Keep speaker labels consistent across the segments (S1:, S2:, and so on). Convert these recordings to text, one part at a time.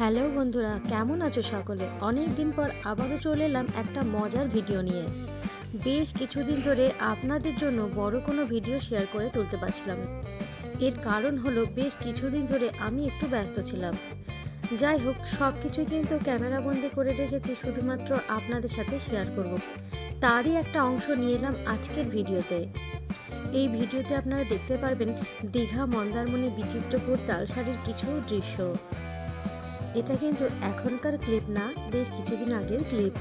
S1: Hello বন্ধুরা, কেমন আছো সকলে? অনেক দিন পর আবারও চলে এলাম একটা মজার ভিডিও নিয়ে। বেশ কিছুদিন ধরে আপনাদের জন্য বড় কোনো ভিডিও শেয়ার করে তুলতে পারছিলাম। এর কারণ হলো বেশ কিছুদিন ধরে আমি একটু ব্যস্ত ছিলাম। যাই হোক সব কিছুই কিন্তু ক্যামেরা বন্দি করে রেখেছি, শুধুমাত্র আপনাদের সাথে শেয়ার করব। তারই একটা অংশ নিয়ে এলাম আজকের ভিডিওতে। এই ভিডিওতে আপনারা দেখতে পারবেন দীঘা, মন্দারমণি, বিচিত্রপুর তালসারির কিছু দৃশ্য। এটা কিন্তু এখনকার ক্লিপ না, বেশ কিছুদিন আগের ক্লিপ।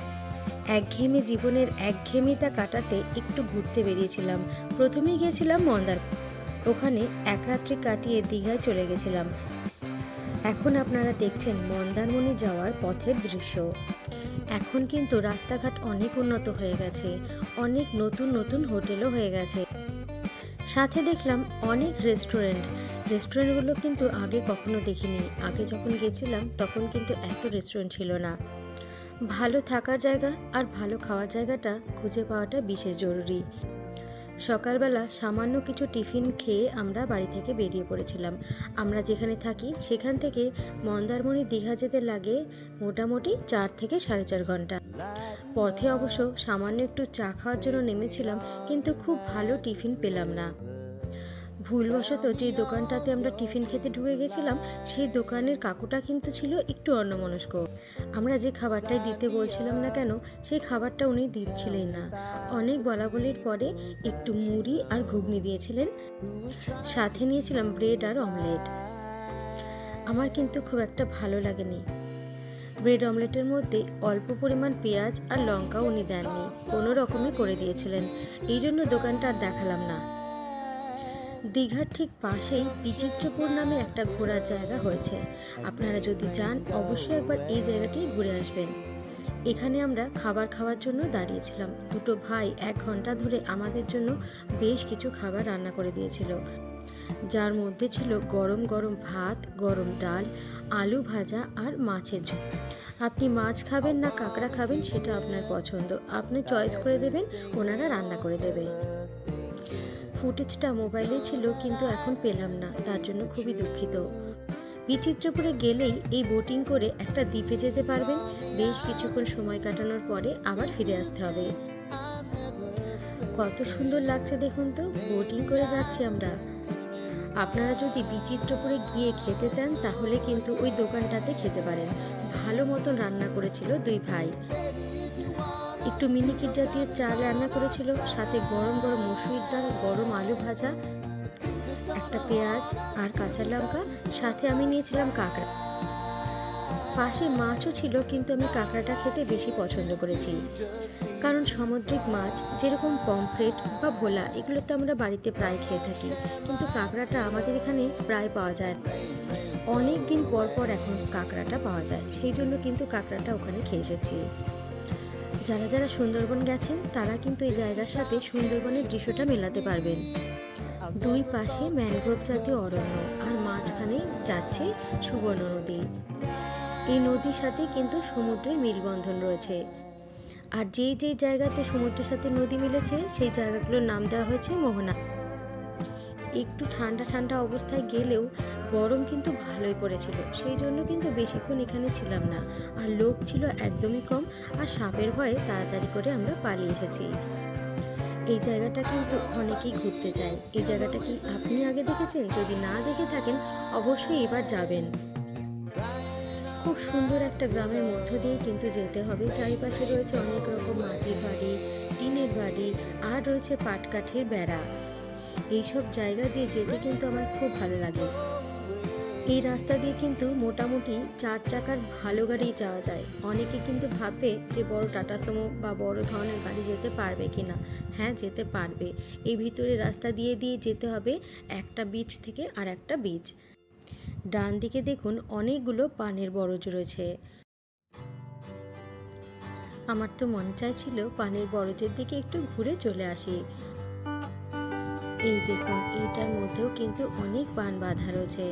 S1: একঘেয়েমি জীবনের একঘেয়েমিতা কাটাতে একটু ঘুরতে বেরিয়েছিলাম। প্রথমেই গিয়েছিলাম মন্দার। ওখানে এক রাত্রি কাটিয়ে দীঘায় চলে গেছিলাম। এখন আপনারা দেখছেন মন্দারমণি যাওয়ার পথের দৃশ্য। এখন কিন্তু রাস্তাঘাট অনেক উন্নত হয়ে গেছে। অনেক নতুন নতুন হোটেলও হয়ে গেছে। সাথে দেখলাম অনেক রেস্টুরেন্ট। রেস্টুরেন্টগুলো কিন্তু আগে কখনো দেখিনি। আগে যখন গেছিলাম, তখন কিন্তু এত রেস্টুরেন্ট ছিল না। ভালো থাকার জায়গা আর ভালো খাওয়ার জায়গাটা খুঁজে পাওয়াটা বিশেষ জরুরি। সকালবেলা সামান্য কিছু টিফিন খেয়ে আমরা বাড়ি থেকে বেরিয়ে পড়েছিলাম। আমরা যেখানে থাকি, সেখান থেকে মন্দারমণি দীঘা যেতে লাগে মোটামুটি চার থেকে সাড়ে চার ঘণ্টা। পথে অবশ্য সামান্য একটু চা খাওয়ার জন্য নেমেছিলাম, কিন্তু খুব ভালো টিফিন পেলাম না। ভুলবশত যে দোকানটাতে আমরা টিফিন খেতে ঢুকে গেছিলাম, সেই দোকানের কাকুটা কিন্তু ছিল একটু অন্যমনস্ক। আমরা যে খাবারটাই দিতে বলছিলাম না কেন, সেই খাবারটা উনি দিচ্ছিলেন না। অনেক বলাবলির পরে একটু মুড়ি আর ঘুগনি দিয়েছিলেন। সাথে নিয়েছিলাম ব্রেড আর অমলেট। আমার কিন্তু খুব একটা ভালো লাগেনি। ব্রেড অমলেটের মধ্যে অল্প পরিমাণ পেঁয়াজ আর লঙ্কা উনি দেননি। কোনো রকমই করে দিয়েছিলেন। এই জন্য দোকানটা আর দেখালাম না। দীঘার ঠিক পাশেই বিচিত্রপুর নামে একটা ঘোরার জায়গা হয়েছে। আপনারা যদি যান, অবশ্যই একবার এই জায়গাটি ঘুরে আসবেন। এখানে আমরা খাবার খাওয়ার জন্য দাঁড়িয়েছিলাম। দুটো ভাই এক ঘণ্টা ধরে আমাদের জন্য বেশ কিছু খাবার রান্না করে দিয়েছিল। যার মধ্যে ছিল গরম গরম ভাত, গরম ডাল, আলু ভাজা আর মাছের ঝোল। আপনি মাছ খাবেন না কাঁকড়া খাবেন, সেটা আপনার পছন্দ। আপনি চয়েস করে দেবেন, ওনারা রান্না করে দেবে। ফুটেজটা মোবাইলে ছিল কিন্তু এখন পেলাম না, তার জন্য খুবই দুঃখিত। বিচিত্রপুরে গেলেই এই বোটিং করে একটা দ্বীপে যেতে পারবেন, বেশ কিছুক্ষণ সময় কাটানোর পরে আবার ফিরে আসতে হবে। কত সুন্দর লাগছে দেখুন তো, বোটিং করে যাচ্ছি আমরা। আপনারা যদি বিচিত্রপুরে গিয়ে খেতে চান, তাহলে কিন্তু ওই দোকানটাতে খেতে পারেন। ভালো মতন রান্না করেছিল দুই ভাই। একটু মিনিকিট জাতীয় চাল রান্না করেছিল, সাথে গরম গরম মসুরির ডাল, গরম আলু ভাজা, একটা পেঁয়াজ আর কাঁচা লঙ্কা, সাথে আমি নিয়েছিলাম কাঁকড়া। পাশে মাছও ছিল, কিন্তু আমি কাঁকড়াটা খেতে বেশি পছন্দ করেছি। কারণ সামুদ্রিক মাছ, যেরকম পমফ্রেট বা ভোলা, এগুলো তো আমরা বাড়িতে প্রায় খেয়ে থাকি। কিন্তু কাঁকড়াটা আমাদের এখানে প্রায় পাওয়া যায়। অনেক দিন পর পর এখন কাঁকড়াটা পাওয়া যায়, সেই জন্য কিন্তু কাঁকড়াটা ওখানে খেয়ে এসেছি। যারা যারা সুন্দরবন গেছেন, তারা কিন্তু এই জায়গার সাথে সুন্দরবনের দৃশ্যটা মেলাতে পারবেন। দুই পাশে ম্যানগ্রোভ জাতীয় অরণ্য আর মাঝখানে যাচ্ছে সুবর্ণ নদী। এই নদীর সাথে কিন্তু সমুদ্রের মিলবন্ধন রয়েছে। আর যেই যেই জায়গাতে সমুদ্রের সাথে নদী মিলেছে, সেই জায়গাগুলোর নাম দেওয়া হয়েছে মোহনা। একটু ঠান্ডা ঠান্ডা অবস্থায় গেলেও গরম কিন্তু ভালোই পড়েছিল, সেই জন্য কিন্তু বেশিক্ষণ এখানে ছিলাম না। আর লোক ছিল একদমই কম, আর সাপের ভয়ে তাড়াতাড়ি করে আমরা পালিয়ে এসেছি। এই জায়গাটা কিন্তু অনেকেই ঘুরতে যায়। এই জায়গাটা কি আপনি আগে দেখেছেন? যদি না দেখে থাকেন, অবশ্যই এবার যাবেন। খুব সুন্দর একটা গ্রামের মধ্য দিয়ে কিন্তু যেতে হবে। চারিপাশে রয়েছে অনেক রকম মাটির বাড়ি, টিনের বাড়ি, আর রয়েছে পাটকাঠির বেড়া। এইসব জায়গা দিয়ে যেতে কিন্তু আমার খুব ভালো লাগে। এই রাস্তা দিয়ে কিন্তু মোটামুটি চার চাকার ভালো গাড়ি যাওয়া যায়। অনেকে কিন্তু ভাবে যে বড় টাটা সুমো বা বড় ধরনের গাড়ি যেতে পারবে কি না হ্যাঁ যেতে পারবে। এই ভিতরে রাস্তা দিয়ে দিয়ে যেতে হবে একটা বীজ থেকে আর একটা বীজ ডান দিকে দেখুন অনেকগুলো পানের বরজ রয়েছে। আমার তো মন চাইছিল পানের বরজের দিকে একটু ঘুরে চলে আসি। এই দেখুন, এইটার মধ্যেও কিন্তু অনেক পান বাঁধা রয়েছে।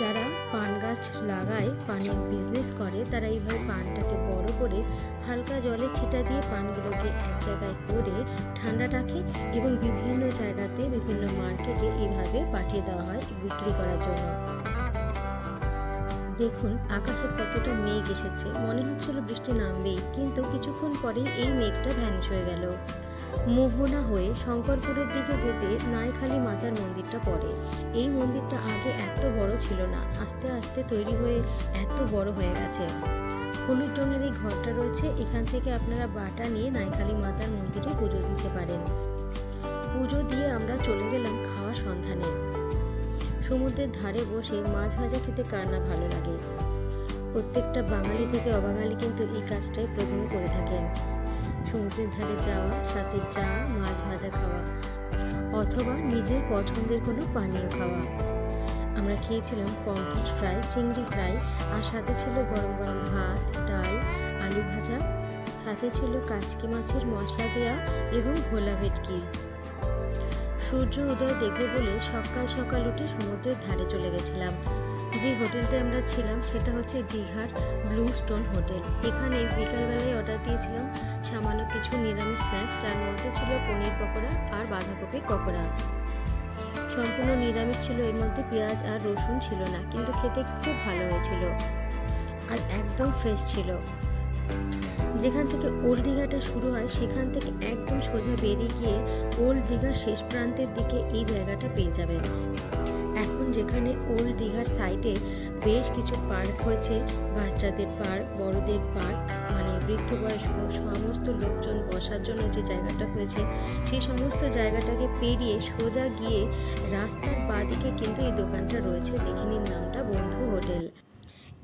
S1: যারা পান গাছ লাগায়, পানের বিজনেস করে, তারা এইভাবে পানটাকে বড় করে হালকা জলে ছিটা দিয়ে পানগুলোকে এক জায়গায় করে ঠান্ডা রাখে এবং বিভিন্ন জায়গাতে, বিভিন্ন মার্কেটে এইভাবে পাঠিয়ে দেওয়া হয় বিক্রি করার জন্য। দেখুন, আকাশে কতটা মেঘ এসেছে। মনে হচ্ছিল বৃষ্টি নামবেই, কিন্তু কিছুক্ষণ পরেই এই মেঘটা ভ্যানিশ হয়ে গেল। মোহনা হয়ে শঙ্করপুরের দিকে যেতে নাইখালি মাতার মন্দিরটা পড়ে। এই মন্দিরটা আগে এত বড় ছিল না, আস্তে আস্তে তৈরি হয়ে এত বড় হয়ে গেছে। হলুদ রঙের এই ঘরটা রয়েছে, এখান থেকে আপনারা বাটা নিয়ে নাইখালি মাতার মন্দিরে পুজো দিতে পারেন। পুজো দিয়ে আমরা চলে গেলাম খাওয়ার সন্ধানে। সমুদ্রের ধারে বসে মাছ ভাজা খেতে কার না ভালো লাগে? প্রত্যেকটা বাঙালি থেকে অবাঙালি কিন্তু এই কাজটাই প্রথমে করে থাকেন। সমুদ্রের ধারে যাওয়া, সাথে চা, মাছ ভাজা খাওয়া, অথবা নিজের পছন্দের কোনো পানীয় খাওয়া। আমরা খেয়েছিলাম পমফ্রেট ফ্রাই, চিংড়ি ফ্রাই, আর সাথে ছিল গরম গরম ভাত, ডাল, আলু ভাজা। সাথে ছিল কাচকি মাছের মশলা দেওয়া এবং ভোলা ভেটকি। সূর্য উদয় দেখবে বলে সকাল সকাল উঠে সমুদ্রের ধারে চলে গেছিলাম। যে হোটেলটা আমরা ছিলাম সেটা হচ্ছে দীঘার ব্লু স্টোন হোটেল। এখানে বিকালবেলায় অর্ডার দিয়েছিলাম সামান্য কিছু নিরামিষ স্ন্যাক্স যার মধ্যে ছিল পনির পকোড়া আর বাঁধাকপির পকোড়া। সম্পূর্ণ নিরামিষ ছিল, এর মধ্যে পেঁয়াজ আর রসুন ছিল না, কিন্তু খেতে খুব ভালো হয়েছিল আর একদম ফ্রেশ ছিল। যেখান থেকে ওল্ড দীঘাটা শুরু হয়, সেখান থেকে একদম সোজা বেরিয়ে গিয়ে ওল্ড দীঘার শেষ প্রান্তের দিকে এই জায়গাটা পেয়ে যাবেন। এখন যেখানে ওল্ড দীঘার সাইডে বেশ কিছু পার্ক হয়েছে, বাচ্চাদের পার্ক, বড়দের পার্ক মানে বৃদ্ধ বয়স্ক সমস্ত লোকজন বসার জন্য যে জায়গাটা হয়েছে, সেই সমস্ত জায়গাটাকে পেরিয়ে সোজা গিয়ে রাস্তার বাদিকে কিন্তু এই দোকানটা রয়েছে। দেখে নিন নামটা, বন্ধু হোটেল।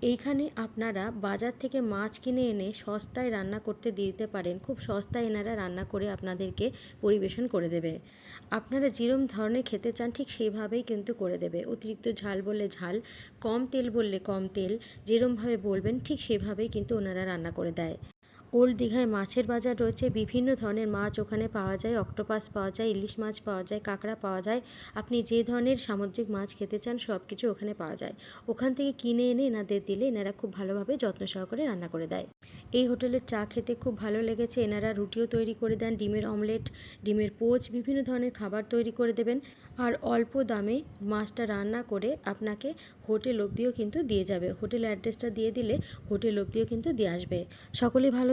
S1: এইখানে আপনারা বাজার থেকে মাছ কিনে এনে সস্তায় রান্না করতে দিতে পারেন। খুব সস্তায় এনারা রান্না করে আপনাদেরকে পরিবেশন করে দেবে। আপনারা যেরম ধরনের খেতে চান ঠিক সেইভাবেই কিন্তু করে দেবে। অতিরিক্ত ঝাল বললে ঝাল, কম তেল বললে কম তেল, যেরমভাবে বলবেন ঠিক সেভাবেই কিন্তু ওনারা রান্না করে দেয়। ওল্ড দীঘায় মাছের বাজার রয়েছে। বিভিন্ন ধরনের মাছ ওখানে পাওয়া যায়। অক্টোপাস পাওয়া যায়, ইলিশ মাছ পাওয়া যায়, কাঁকড়া পাওয়া যায়। আপনি যে ধরনের সামুদ্রিক মাছ খেতে চান সব কিছু ওখানে পাওয়া যায়। ওখান থেকে কিনে এনে এনাদের দিলে এনারা খুব ভালোভাবে যত্ন সহকারে রান্না করে দেয়। এই হোটেলের চা খেতে খুব ভালো লেগেছে। এনারা রুটিও তৈরি করে দেন, ডিমের অমলেট, ডিমের পোচ, বিভিন্ন ধরনের খাবার তৈরি করে দেবেন। আর অল্প দামে মাছটা রান্না করে আপনাকে হোটেল অবধিও কিন্তু দিয়ে যাবে। হোটেল অ্যাড্রেসটা দিয়ে দিলে হোটেল অবধিও কিন্তু দিয়ে আসবে। সকলেই ভালো